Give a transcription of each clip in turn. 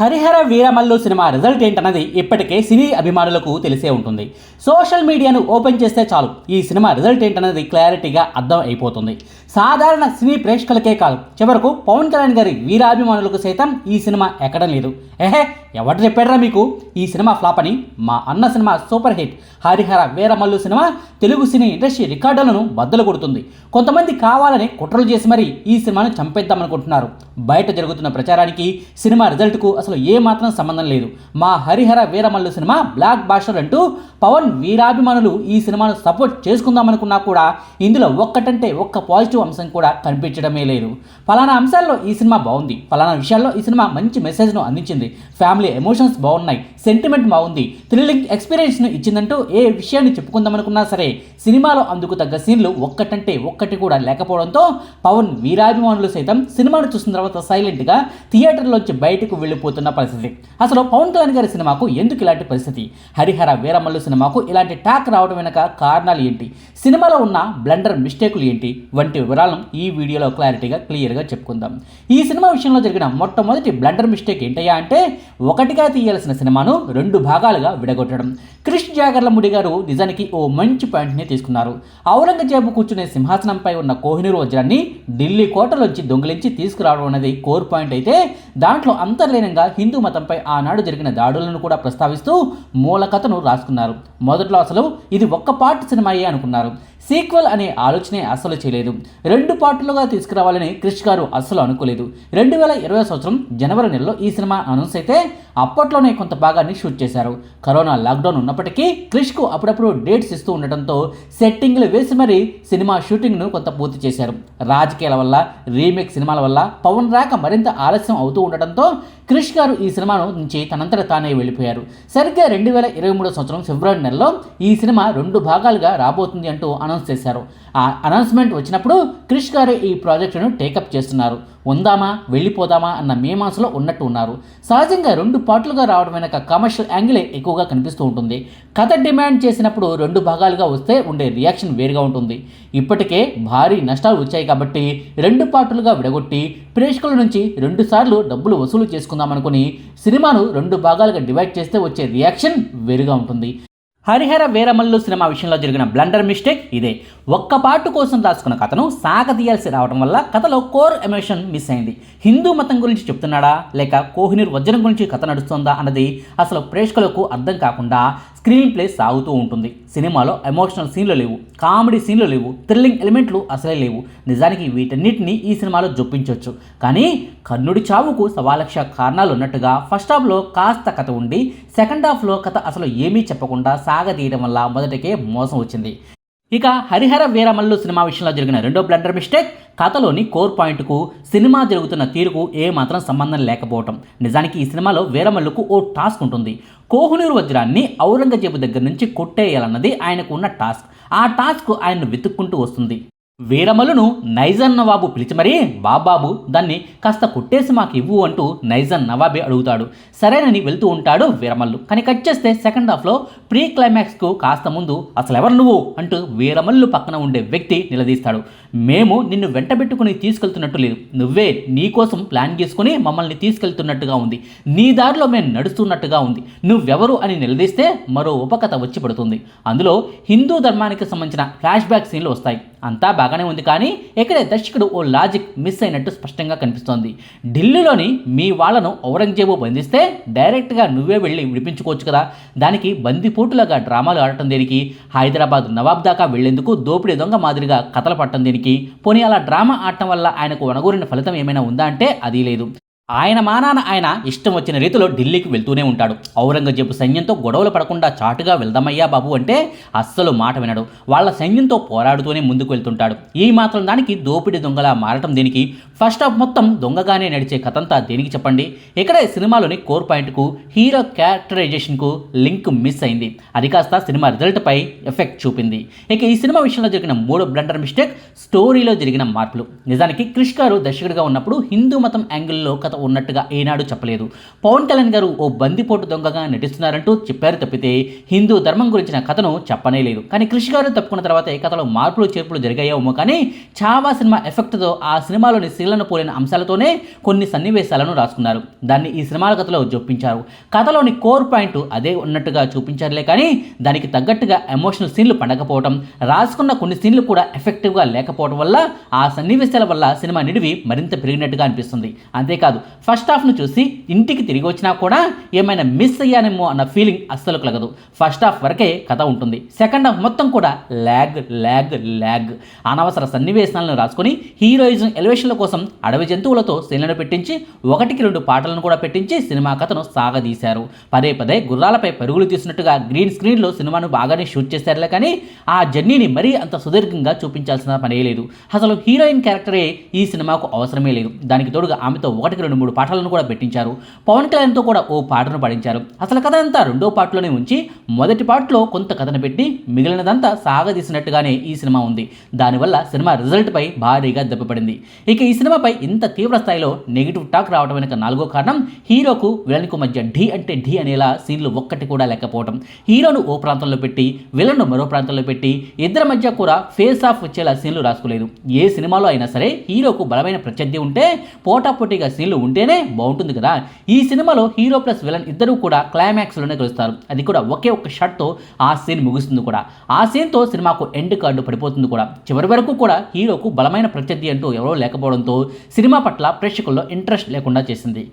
Harihara Veeramallu cinema result ఏంటన్నది ఇప్పటికే సినీ అభిమానులకు తెలిసే ఉంటుంది. సోషల్ మీడియాను ఓపెన్ చేస్తే చాలు. ఈ సినిమా రిజల్ట్ ఏంటన్నది క్లారిటీగా అర్థం అయిపోతుంది. సాధారణ సినీ ప్రేక్షకులకే కాదు. చివరకు పవన్ కళ్యాణ్ గారి వీరాభిమానులకు సైతం ఈ సినిమా ఎక్కడం లేదు. ఏహే ఎవరు చెప్పాడరా మీకు? ఈ సినిమా ఫ్లాప్ అని మా అన్న cinema super hit. Harihara Veeramallu cinema Telugu cine industry రికార్డులను బద్దలు కొడుతుంది. కొంతమంది కావాలని కుట్రలు చేసి మరీ ఈ సినిమాను చంపేద్దామనుకుంటున్నారు. బయట జరుగుతున్న ప్రచారానికి సినిమా రిజల్ట్కు అసలు ఏమాత్రం సంబంధం లేదు. మా Harihara Veeramallu cinema blockbuster అంటూ పవన్ వీరాభిమానులు ఈ సినిమాను సపోర్ట్ చేసుకుందామనుకున్నా కూడా ఇందులో ఒక్కటంటే ఒక్క పాజిటివ్ అంశం కూడా కనిపించడమే లేదు. ఫలానా అంశాల్లో ఈ సినిమా బాగుంది. ఫలానా విషయాల్లో ఈ సినిమా మంచి మెసేజ్ను అందించింది. ఫ్యామిలీ ఎమోషన్స్ బాగున్నాయి. సెంటిమెంట్ బాగుంది. థ్రిల్లింగ్ ఎక్స్పీరియన్స్ను ఇచ్చిందంటూ ఏ విషయాన్ని చెప్పుకుందామనుకున్నా సరే సినిమాలో అందుకు తగ్గ సీన్లు ఒక్కటంటే ఒక్కటి కూడా లేకపోవడంతో పవన్ వీరాభిమానులు సైతం సినిమాను చూసిన తర్వాత సైలెంట్గా థియేటర్లోంచి బయటకు వెళ్ళిపోతున్న పరిస్థితి. అసలు పవన్ కళ్యాణ్ గారి సినిమాకు ఎందుకు ఇలాంటి పరిస్థితి? హరిహర వీరమల్లు సినిమాకు ఇలాంటి టాక్ రావడం వెనక కారణాలు ఏంటి? సినిమాలో ఉన్న బ్లండర్ మిస్టేకులు ఏంటి? వంటి వివరాలను ఈ వీడియోలో క్లారిటీగా క్లియర్గా చెప్పుకుందాం. ఈ సినిమా విషయంలో జరిగిన మొట్టమొదటి బ్లండర్ మిస్టేక్ ఏంటయ్యా అంటే ఒకటిగా తీయాల్సిన సినిమాను రెండు భాగాలుగా విడగొట్టడం. క్రిష్ జాగర్లముడి గారు నిజానికి ఓ మంచి పాయింట్ని తీసుకున్నారు. ఔరంగజేబు కూర్చునే సింహాసనంపై ఉన్న కోహినూరు వజ్రాన్ని ఢిల్లీ కోటలోంచి దొంగిలించి తీసుకురావడం అనేది కోర్ పాయింట్ అయితే దాంట్లో అంతర్లీనంగా హిందూ మతంపై ఆనాడు జరిగిన దాడులను కూడా ప్రస్తావిస్తూ మూల కథను రాసుకున్నారు. మొదట్లో అసలు ఇది ఒక్క పార్ట్ సినిమాయే అనుకున్నారు. సీక్వెల్ అనే ఆలోచనే అస్సలు చేయలేదు. రెండు పార్టులుగా తీసుకురావాలని క్రిష్ గారు అస్సలు అనుకోలేదు. రెండు వేల ఇరవై సంవత్సరం జనవరి నెలలో ఈ సినిమా అనౌన్స్ అయితే అప్పట్లోనే కొంత భాగాన్ని షూట్ చేశారు. కరోనా లాక్డౌన్ ఉన్నప్పటికీ క్రిష్కు అప్పుడప్పుడు డేట్స్ ఇస్తూ ఉండటంతో సెట్టింగ్లు వేసి మరీ సినిమా షూటింగ్ను కొంత పూర్తి చేశారు. రాజకీయాల వల్ల రీమేక్ సినిమాల వల్ల పవన్ రాక మరింత ఆలస్యం అవుతూ ఉండటంతో క్రిష్ గారు ఈ సినిమాను నుంచి తనంతట తానే వెళ్ళిపోయారు. సరిగ్గా రెండు వేల ఇరవై మూడో సంవత్సరం ఫిబ్రవరి నెలలో ఈ సినిమా రెండు భాగాలుగా రాబోతుంది అంటూ అనౌన్స్ చేశారు. ఆ అనౌన్స్మెంట్ వచ్చినప్పుడు క్రిష్ గారు ఈ ప్రాజెక్టును టేకప్ చేస్తున్నారు. ఉందామా? వెళ్ళిపోదామా? అన్న మీమాంసలో ఉన్నట్టు ఉన్నారు. సహజంగా రెండు పాటలుగా రావడం వెనక కమర్షియల్ యాంగిలే ఎక్కువగా కనిపిస్తూ ఉంటుంది. కథ డిమాండ్ చేసినప్పుడు రెండు భాగాలుగా వస్తే ఉండే రియాక్షన్ వేరుగా ఉంటుంది. ఇప్పటికే భారీ నష్టాలు వచ్చాయి కాబట్టి రెండు పాటలుగా విడగొట్టి ప్రేక్షకుల నుంచి రెండు సార్లు డబ్బులు వసూలు చేసుకుందామనుకుని సినిమాను రెండు భాగాలుగా డివైడ్ చేస్తే వచ్చే రియాక్షన్ వేరుగా ఉంటుంది. హరిహర వీరమల్లు సినిమా విషయంలో జరిగిన బ్లండర్ మిస్టేక్ ఇదే. ఒక్క పాటు కోసం దాచుకున్న కథను సాగదీయాల్సి రావడం వల్ల కథలో కోర్ ఎమోషన్ మిస్ అయింది. హిందూ మతం గురించి చెప్తున్నాడా? లేక కోహినూర్ వజ్రం గురించి కథ నడుస్తుందా అన్నది అసలు ప్రేక్షకులకు అర్థం కాకుండా స్క్రీన్ ప్లే సాగుతూ ఉంటుంది. సినిమాలో ఎమోషనల్ సీన్లు లేవు. కామెడీ సీన్లు లేవు. థ్రిల్లింగ్ ఎలిమెంట్లు అసలే లేవు. నిజానికి వీటన్నిటిని ఈ సినిమాలో జొప్పించవచ్చు కానీ కర్ణుడి చావుకు సవాలక్ష కారణాలు ఉన్నట్టుగా ఫస్ట్ హాఫ్లో కాస్త కథ ఉండి సెకండ్ హాఫ్లో కథ అసలు ఏమీ చెప్పకుండా సాగదీయడం వల్ల మొదటికే మోసం వచ్చింది. ఇక హరిహర వీరమల్లు సినిమా విషయంలో జరిగిన రెండో బ్లండర్ మిస్టేక్ కథలోని కోర్ పాయింట్కు సినిమా జరుగుతున్న తీరుకు ఏమాత్రం సంబంధం లేకపోవటం. నిజానికి ఈ సినిమాలో వీరమల్లుకు ఓ టాస్క్ ఉంటుంది. కోహునూరు వజ్రాన్ని ఔరంగజేబు దగ్గర నుంచి కొట్టేయాలన్నది ఆయనకు ఉన్న టాస్క్. ఆ టాస్క్ ఆయన్ను వెతుక్కుంటూ వస్తుంది. వీరమల్లును నైజాన్ నవాబు పిలిచి మరీ బాబాబు దాన్ని కాస్త కొట్టేసి మాకు ఇవ్వు అంటూ నైజాన్ నవాబే అడుగుతాడు. సరేనని వెళ్తూ ఉంటాడు వీరమల్లు. కానీ కట్ చేస్తే సెకండ్ హాఫ్లో ప్రీ క్లైమాక్స్కు కాస్త ముందు అసలు ఎవరు నువ్వు? అంటూ వీరమల్లు పక్కన ఉండే వ్యక్తి నిలదీస్తాడు. మేము నిన్ను వెంటబెట్టుకుని తీసుకెళ్తున్నట్టు లేదు. నువ్వే నీ కోసం ప్లాన్ చేసుకుని మమ్మల్ని తీసుకెళ్తున్నట్టుగా ఉంది. నీ దారిలో మేము నడుస్తున్నట్టుగా ఉంది. నువ్వెవరు? అని నిలదీస్తే మరో ఉపకథ వచ్చి పడుతుంది. అందులో హిందూ ధర్మానికి సంబంధించిన ఫ్లాష్ బ్యాక్ సీన్లు వస్తాయి. అంతా బాగానే ఉంది కానీ ఇక్కడే దర్శకుడు ఓ లాజిక్ మిస్ అయినట్టు స్పష్టంగా కనిపిస్తోంది. ఢిల్లీలోని మీ వాళ్ళను ఔరంగజేబు బంధిస్తే డైరెక్ట్గా నువ్వే వెళ్ళి విడిపించుకోవచ్చు కదా. దానికి బందిపోటులాగా డ్రామాలు ఆడటం దేనికి? హైదరాబాద్ నవాబ్ దాకా వెళ్ళేందుకు దోపిడీ దొంగ మాదిరిగా కథలు పట్టడం దేనికి? పోనీ అలా డ్రామా ఆడటం వల్ల ఆయనకు వనగూరిన ఫలితం ఏమైనా ఉందా అంటే అది లేదు. ఆయన మానాన ఆయన ఇష్టం వచ్చిన రీతిలో ఢిల్లీకి వెళ్తూనే ఉంటాడు. ఔరంగజేబు సైన్యంతో గొడవలు పడకుండా చాటుగా వెళ్దామయ్యా బాబు అంటే అస్సలు మాట వినడు. వాళ్ళ సైన్యంతో పోరాడుతూనే ముందుకు వెళ్తుంటాడు. ఈ మాత్రం దానికి దోపిడి దొంగలా మారటం దేనికి. ఫస్ట్ ఆఫ్ మొత్తం దొంగగానే నడిచే కథంతా దేనికి చెప్పండి? ఇక్కడే సినిమాలోని కోర్ పాయింట్కు హీరో క్యారెక్టరైజేషన్కు లింక్ మిస్ అయింది. అది కాస్త సినిమా రిజల్ట్పై ఎఫెక్ట్ చూపింది. ఇక ఈ సినిమా విషయంలో జరిగిన మూడో బ్లండర్ మిస్టేక్ స్టోరీలో జరిగిన మార్పులు. నిజానికి క్రిష్ గారు దర్శకుడిగా ఉన్నప్పుడు హిందూ మతం యాంగిల్లో కథ ఉన్నట్టుగా ఏనాడు చెప్పలేదు. పవన్ కళ్యాణ్ గారు ఓ బందిపోటు దొంగగా నటిస్తున్నారంటూ చెప్పారు తప్పితే హిందూ ధర్మం గురించిన కథను చెప్పనే లేదు. కానీ కృషి గారు తప్పుకున్న తర్వాత ఈ కథలో మార్పులు చేర్పులు జరిగాయేమో కానీ చావా సినిమా ఎఫెక్ట్తో ఆ సినిమాలోని శీలను పోలిన అంశాలతోనే కొన్ని సన్నివేశాలను రాసుకున్నారు. దాన్ని ఈ సినిమాల కథలో జొప్పించారు. కథలోని కోర్ పాయింట్ అదే ఉన్నట్టుగా చూపించారులే కానీ దానికి తగ్గట్టుగా ఎమోషనల్ సీన్లు పండకపోవడం రాసుకున్న కొన్ని సీన్లు కూడా ఎఫెక్టివ్గా లేకపోవడం వల్ల ఆ సన్నివేశాల వల్ల సినిమా నిడివి మరింత పెరిగినట్టుగా అనిపిస్తుంది. అంతేకాదు ఫస్ట్ హాఫ్ను చూసి ఇంటికి తిరిగి వచ్చినా కూడా ఏమైనా మిస్ అయ్యానేమో అన్న ఫీలింగ్ అస్సలు కలగదు. ఫస్ట్ హాఫ్ వరకే కథ ఉంటుంది. సెకండ్ హాఫ్ మొత్తం కూడా ల్యాగ్ ల్యాగ్ ల్యాగ్ అనవసర సన్నివేశాలను రాసుకొని హీరోయిజం ఎలివేషన్ల కోసం అడవి జంతువులతో శీలను పెట్టించి ఒకటికి రెండు పాటలను కూడా పెట్టించి సినిమా కథను సాగదీశారు. పదే పదే గుర్రాలపై పరుగులు తీసినట్టుగా గ్రీన్ స్క్రీన్లో సినిమాను బాగానే షూట్ చేశారులే కానీ ఆ జర్నీని మరీ అంత సుదీర్ఘంగా చూపించాల్సిన పనే లేదు. అసలు హీరోయిన్ క్యారెక్టరే ఈ సినిమాకు అవసరమే లేదు. దానికి తోడుగా ఆమెతో ఒకటికి రెండు రెండు మూడు పాటలను కూడా పెట్టించారు. పవన్ కళ్యాణ్తో కూడా ఓ పాటను పాడించారు. అసలు కథ అంతా రెండో పాటలోనే ఉంచి మొదటి పాటలో కొంత కథను పెట్టి మిగిలినదంతా సాగదీసినట్టుగానే ఈ సినిమా ఉంది. దానివల్ల సినిమా రిజల్ట్పై భారీగా దెబ్బపడింది ఇక ఈ సినిమాపై ఇంత తీవ్ర స్థాయిలో నెగిటివ్ టాక్ రావడం వెనుక నాలుగో కారణం హీరోకు విలన్కు మధ్య ఢీ అంటే ఢీ అనేలా సీన్లు ఒక్కటి కూడా లేకపోవడం హీరోను ఓ ప్రాంతంలో పెట్టి విలన్ను మరో ప్రాంతంలో పెట్టి ఇద్దరి మధ్య కూడా ఫేస్ ఆఫ్ వచ్చేలా సీన్లు రాసుకోలేదు. ఏ సినిమాలో అయినా సరే హీరోకు బలమైన ప్రత్యర్థి ఉంటే పోటాపోటీగా సీన్లు ఉంటేనే బాగుంటుంది కదా? ఈ సినిమాలో హీరో ప్లస్ విలన్ ఇద్దరు కూడా క్లైమాక్స్లోనే కలుస్తారు అది కూడా ఒకే ఒక్క షాట్తో ఆ సీన్ ముగుస్తుంది కూడా. ఆ సీన్తో సినిమాకు ఎండ్ కార్డు పడిపోతుంది కూడా. చివరి వరకు కూడా హీరోకు బలమైన ప్రత్యర్థి అంటూ ఎవరో లేకపోవడంతో సినిమా పట్ల ప్రేక్షకుల్లో ఇంట్రెస్ట్ లేకుండా చేసింది.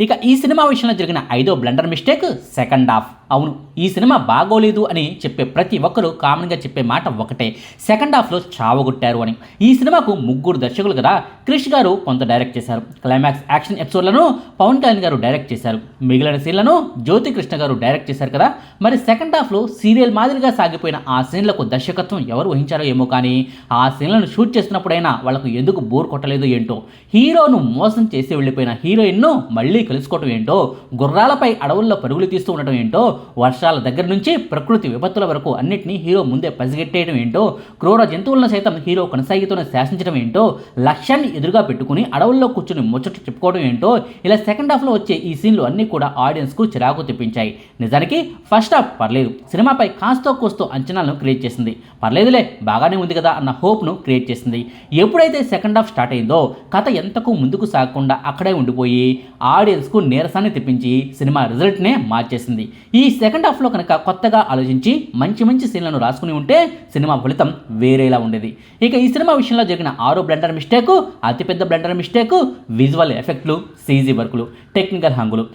ఇక ఈ సినిమా విషయంలో జరిగిన ఐదో బ్లండర్ మిస్టేక్ సెకండ్ హాఫ్ అవును ఈ సినిమా బాగోలేదు అని చెప్పే ప్రతి ఒక్కరూ కామన్గా చెప్పే మాట ఒకటే సెకండ్ హాఫ్లో చావగొట్టారు అని. ఈ సినిమాకు ముగ్గురు దర్శకులు కదా క్రిష్ గారు కొంత డైరెక్ట్ చేశారు. క్లైమాక్స్ యాక్షన్ ఎపిసోడ్లను పవన్ కళ్యాణ్ గారు డైరెక్ట్ చేశారు. మిగిలిన సీన్లను జ్యోతి కృష్ణ గారు డైరెక్ట్ చేశారు కదా. మరి సెకండ్ హాఫ్లో సీరియల్ మాదిరిగా సాగిపోయిన ఆ సీన్లకు దర్శకత్వం ఎవరు వహించారో ఏమో కానీ ఆ సీన్లను షూట్ చేస్తున్నప్పుడైనా వాళ్ళకు ఎందుకు బోర్ కొట్టలేదు ఏంటో హీరోను మోసం చేసి వెళ్ళిపోయిన హీరోయిన్ను మళ్ళీ కలుసుకోవటం ఏంటో గుర్రాలపై అడవుల్లో పరుగులు తీస్తూ ఉండటం ఏంటో వర్షాల దగ్గర నుంచి ప్రకృతి విపత్తుల వరకు అన్నిటినీ హీరో ముందే పసిగెట్టేయడం ఏంటో క్రూర జంతువులను సైతం హీరో కొనసాగితోనే శాసించడం ఏంటో లక్ష్యాన్ని ఎదురుగా పెట్టుకుని అడవుల్లో కూర్చుని ముచ్చట చెప్పుకోవడం ఏంటో ఇలా సెకండ్ హాఫ్లో వచ్చే ఈ సీన్లు అన్నీ కూడా ఆడియన్స్కు చిరాకు తెప్పించాయి. నిజానికి ఫస్ట్ హాఫ్ పర్లేదు సినిమాపై కాస్తో కోస్తో అంచనాలను క్రియేట్ చేసింది. పర్లేదులే బాగానే ఉంది కదా అన్న హోప్ను క్రియేట్ చేసింది. ఎప్పుడైతే సెకండ్ హాఫ్ స్టార్ట్ అయిందో కథ ఎంతకు ముందుకు సాగకుండా అక్కడే ఉండిపోయి ఆడియన్స్కు నీరసాన్ని తెప్పించి సినిమా రిజల్ట్నే మార్చేసింది. ఈ సెకండ్ హాఫ్లో కనుక కొత్తగా ఆలోచించి మంచి మంచి సీన్లను రాసుకుని ఉంటే సినిమా ఫలితం వేరేలా ఉండేది. ఇక ఈ సినిమా విషయంలో జరిగిన ఆరో బ్లెండర్ మిస్టేక్ అతిపెద్ద బ్లెండర్ మిస్టేక్ విజువల్ ఎఫెక్ట్లు సీజీ వర్కులు టెక్నికల్ హంగులు.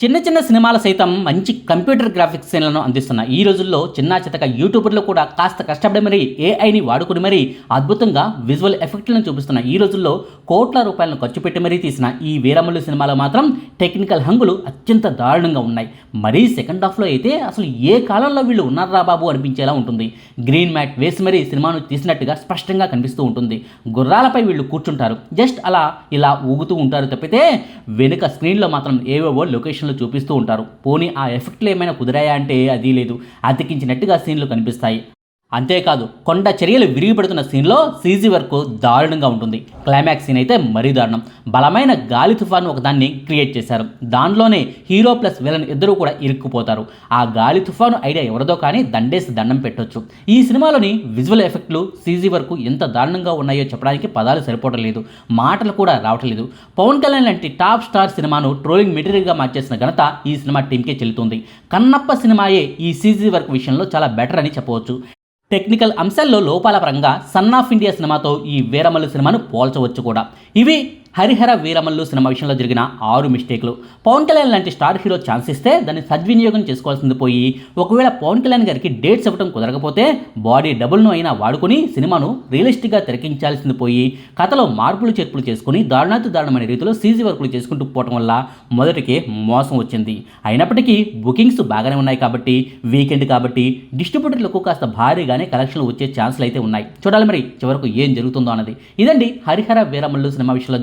చిన్న చిన్న సినిమాలు సైతం మంచి కంప్యూటర్ గ్రాఫిక్స్ సీన్లను అందిస్తున్న ఈ రోజుల్లో చిన్న చితక యూట్యూబర్లు కూడా కాస్త కష్టపడి మరీ ఏఐని వాడుకుని మరీ అద్భుతంగా విజువల్ ఎఫెక్ట్లను చూపిస్తున్న ఈ రోజుల్లో కోట్ల రూపాయలను ఖర్చు పెట్టి మరీ తీసిన ఈ వీరమల్లు సినిమాలో మాత్రం టెక్నికల్ హంగులు అత్యంత దారుణంగా ఉన్నాయి. మరీ సెకండ్ హాఫ్లో అయితే అసలు ఏ కాలంలో వీళ్ళు ఉన్నారా బాబు అనిపించేలా ఉంటుంది. గ్రీన్ మ్యాట్ వేసి మరీ సినిమాను తీసినట్టుగా స్పష్టంగా కనిపిస్తూ ఉంటుంది. గుర్రాలపై వీళ్ళు కూర్చుంటారు. జస్ట్ అలా ఇలా ఊగుతూ ఉంటారు తప్పితే వెనుక స్క్రీన్లో మాత్రం ఏవేవో లొకేషన్లు చూపిస్తూ ఉంటారు. పోనీ ఆ ఎఫెక్ట్లు ఏమైనా కుదిరాయా అంటే అది లేదు. అతికించినట్టుగా సీన్లు కనిపిస్తాయి. అంతేకాదు కొండ చర్యలు విరిగిపడుతున్న సీన్లో సీజీ వర్క్ దారుణంగా ఉంటుంది. క్లైమాక్స్ సీన్ అయితే మరీ దారుణం. బలమైన గాలి తుఫాను ఒకదాన్ని క్రియేట్ చేశారు. దానిలోనే హీరో ప్లస్ విలన్ ఇద్దరూ కూడా ఇరుక్కుపోతారు. ఆ గాలి తుఫాను ఐడియా ఎవరిదో కానీ దండేసి దండం పెట్టొచ్చు. ఈ సినిమాలోని విజువల్ ఎఫెక్ట్లు సీజీ వర్క్ ఎంత దారుణంగా ఉన్నాయో చెప్పడానికి పదాలు సరిపోవడం లేదు. మాటలు కూడా రావటం లేదు. పవన్ కళ్యాణ్ లాంటి టాప్ స్టార్ సినిమాను ట్రోలింగ్ మెటీరియల్గా మార్చేసిన ఘనత ఈ సినిమా టీంకే చెల్లుతుంది. కన్నప్ప సినిమాయే ఈ సీజీ వర్క్ విషయంలో చాలా బెటర్ అని చెప్పవచ్చు. టెక్నికల్ అంశాల్లో లోపాల పరంగా సన్ ఆఫ్ ఇండియా సినిమాతో ఈ వీరమల్లు సినిమాను పోల్చవచ్చు కూడా. ఇవి హరిహర వీరమల్లు సినిమా విషయంలో జరిగిన ఆరు మిస్టేక్లు. పవన్ కళ్యాణ్ లాంటి స్టార్ హీరో ఛాన్స్ ఇస్తే దాన్ని సద్వినియోగం చేసుకోవాల్సింది పోయి ఒకవేళ పవన్ కళ్యాణ్ గారికి డేట్స్ ఇవ్వడం కుదరకపోతే బాడీ డబుల్ను అయినా వాడుకుని సినిమాను రియలిస్టిక్గా తెరకించాల్సింది పోయి కథలో మార్పులు చేర్పులు చేసుకుని దారుణాతి దారుణమైన రీతిలో సీజీ వర్కులు చేసుకుంటూ పోవటం వల్ల మొదటికే మోసం వచ్చింది. అయినప్పటికీ బుకింగ్స్ బాగానే ఉన్నాయి కాబట్టి వీకెండ్ కాబట్టి డిస్ట్రిబ్యూటర్లకు కాస్త భారీగానే కలెక్షన్లు వచ్చే ఛాన్సులు అయితే ఉన్నాయి. చూడాలి మరి చివరకు ఏం జరుగుతుందో అన్నది. ఇదండి హరిహర వీరమల్లు సినిమా విషయంలో